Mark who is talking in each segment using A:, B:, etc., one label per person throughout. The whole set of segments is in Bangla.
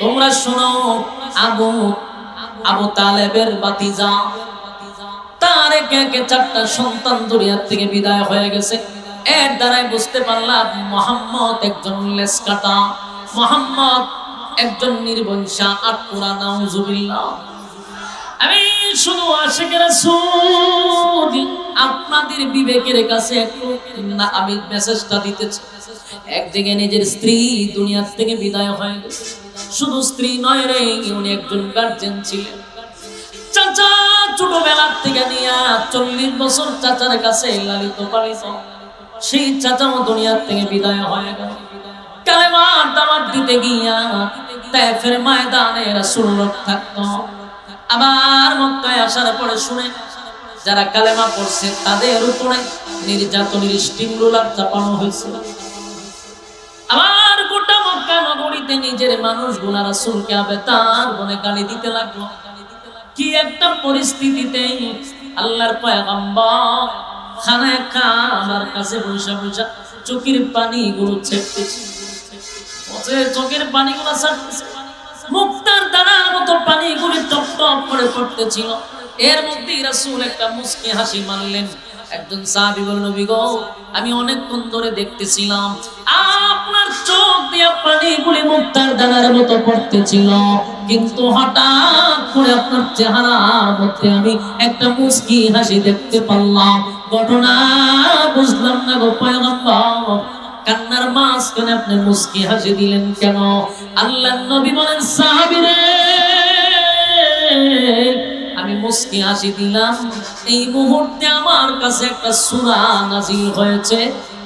A: তোমরা শোনো, আবু আবু তালেবের বাতিজা তার একে একে চারটা সন্তান দুনিয়ার থেকে বিদায় হয়ে গেছে। এর দ্বারাই বুঝতে পারলাম মোহাম্মদ একজন লেসকাটা মোহাম্মদ একজন নির্বংশা। আটপুরা নাউজুবিল্লাহ। আমি শুধু আশেকের আপনাদের বিবেকের কাছে একটু না, আমি মেসেজটা দিতেছি। একদিকে নিজের স্ত্রী দুনিয়ার থেকে বিদায় হয়ে গেছে। শুধু স্ত্রী নয় রে উনি একজন গার্জেন ছিলেন। চাচা ছোটবেলার থেকে চল্লিশ বছর চাচার কাছে লালিত পালিত। সেই চাচাও দুনিয়ার থেকে বিদায় হয়ে গেল। দিতে গিয়া থাকতো। আবার মক্কায় আসার পরে শুনে যারা কালেমা পড়ছে তাদের উপরে নির্যাতনের স্টিম রোলার চাপানো হয়েছিল। আবার মক্কা নিজের মানুষগুলা রাসূলকে আবে তার বলে গালি দিতে লাগল। কি একটা পরিস্থিতিতে আল্লাহর পয়গম্বর খানায় খানার কাছে বসে বসে চোখের পানি গুলো ছেপতেছে চোখের পানি গুলো ছাড়তেছে। মুক্তার দানার মতো পানি গুলি টপ টপ করে পড়তেছিল। এর মধ্যে রাসূল একটা মুস্কি হাসি মারলেন একজন সাহাবী বলল নবী আমি অনেকক্ষণ ধরে দেখতেছিলাম মুক্তার দানার মতো পড়তেছিল। কিন্তু হঠাৎ করে আপনার চেহারার মধ্যে আমি একটা মুস্কি হাসি দেখতে পারলাম। ঘটনা বুঝলাম না গো পয়গম্বর। কান্নার আপনি মুস্কি হাসি দিলেন কেন? আল্লাহ নবী বলেন সাহাবীরে আমি মুস্কি হাসি দিলাম। এই মুহূর্তে আমার কাছে একটা সূরা নাজিল হয়েছে।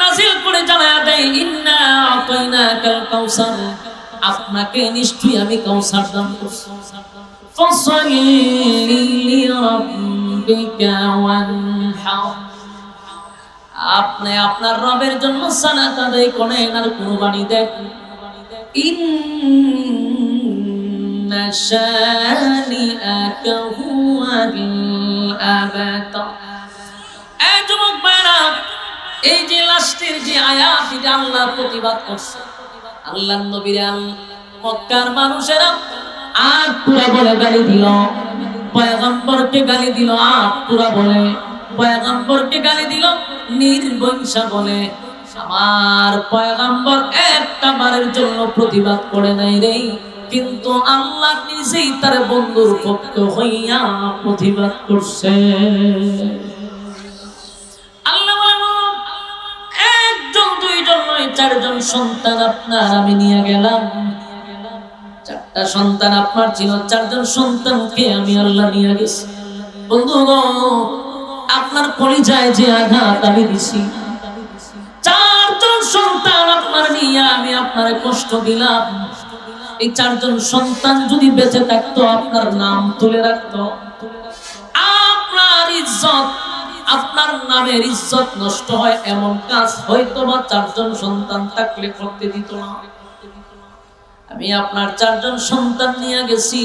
A: নাজিল করে জানায়া দেয়, ইন্না আতাইনাকাল কাউসার। আপনাকে নিশ্চয়ই আমি কাউসার দান করছি। লিরাব্বিকা ওয়ানহার আপনি আপনার রবের জন্য সালাত আদায় করেন আর কুরবানি দেন ইন্না শানিআকা হুয়াল আবতার এই যুবক এই যে লাস্টের যে আয়াত, এটা আল্লাহ প্রতিবাদ করছে। আল্লাহ নবীর মক্কার মানুষেরা আর পুরা বলে গালি দিল। পয়গম্বরকে গালি দিল আর পুরা বলে। পয়গম্বরকে গালি দিল নির্বংশা বলে। আমার পয়গম্বর একটা বারের জন্য প্রতিবাদ করে নাই রে। কিন্তু আল্লাহ নিজেই তার বন্ধুর পক্ষ হইয়া প্রতিবাদ করছে। নয়, চারজন সন্তান আপনার, আমি নিয়ে গেলাম। চারটা সন্তান আপনার ছিল, চারজন সন্তানকে আমি আল্লাহ নিয়ে গেছি। আপনার যে আঘাত আমি দিছি, চারজন সন্তান আপনার নিয়ে আমি আপনার কষ্ট দিলাম। এই চারজন সন্তান যদি বেঁচে থাকতো, আপনার নাম তুলে রাখতো। আপনার ইজ্জত আপনার নামের ইজ্জত নষ্ট হয়, এমন কাজ হয়তো বা চারজন সন্তান থাকলে করতে দিত না। আমি আপনার চারজন সন্তান নিয়ে গেছি।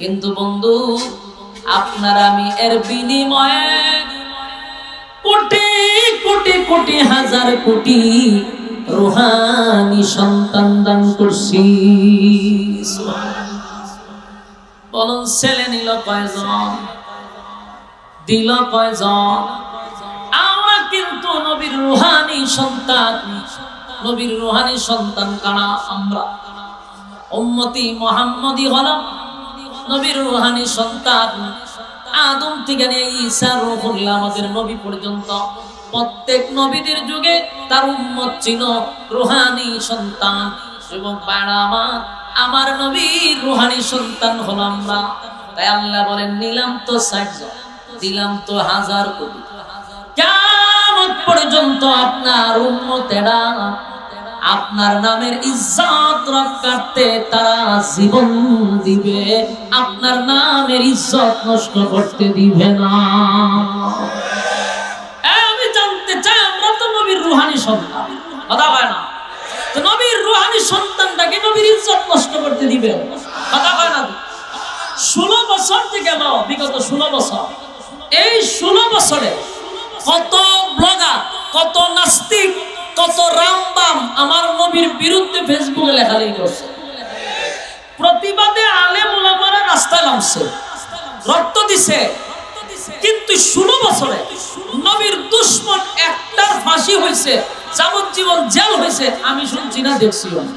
A: কিন্তু বন্ধু, আপনার আমি এর বিনিময়ে কোটি কোটি কোটি, হাজার কোটি রুহানি সন্তান দান করছি। বলুন, ছেলে নিল কয়জন? দিল কয়জন? আমরা কিন্তু নবীর রুহানি সন্তান। নবীর রুহানি সন্তান কারা? আমরা। উম্মতি মোহাম্মদী হলাম। নবীর রুহানি সন্তান আদম থেকে নিয়ে ঈসা রুহুল্লাহ আমাদের নবী পর্যন্ত। প্রত্যেক নবীদের যুগে তার উম্মত ছিল রুহানি সন্তান। এবং পাড়া আমার নবীর রুহানি সন্তান হলাম আমরা। তাই আল্লাহ বলেন, নিলাম তো ষাট দিলাম তো হাজার কোটি। কেমন পর্যন্ত আপনার উম্মতেরা আপনার নামের ইজ্জত রক্ষার্থে তারা জীবন দিবে। আপনার নামের ইজ্জত নষ্ট করতে দিবে না। আমি জানতে চাই, আমরা তো নবীর রুহানি সন্তান। কথা হয় না? তো নবীর রুহানি সন্তানটাকে নবীর ইজ্জত নষ্ট করতে দিবে। কথা হয় না? ষোলো বছর থেকে গেল বিগত ষোলো বছর। এই ষোলো বছরে কত ব্লগার, কত নাস্তিক, কত রামবাম আমার নবীর বিরুদ্ধে ফেসবুকে লেখালেখি করছে। প্রতিবাদে আলে মোলামারা রাস্তায় নামছে, রক্ত দিছে। কিন্তু ষোলো বছরে নবীর দুশ্মন একটার ফাঁসি হয়েছে, যাবজ্জীবন জেল হয়েছে, আমি শুনছি না, দেখছিও না।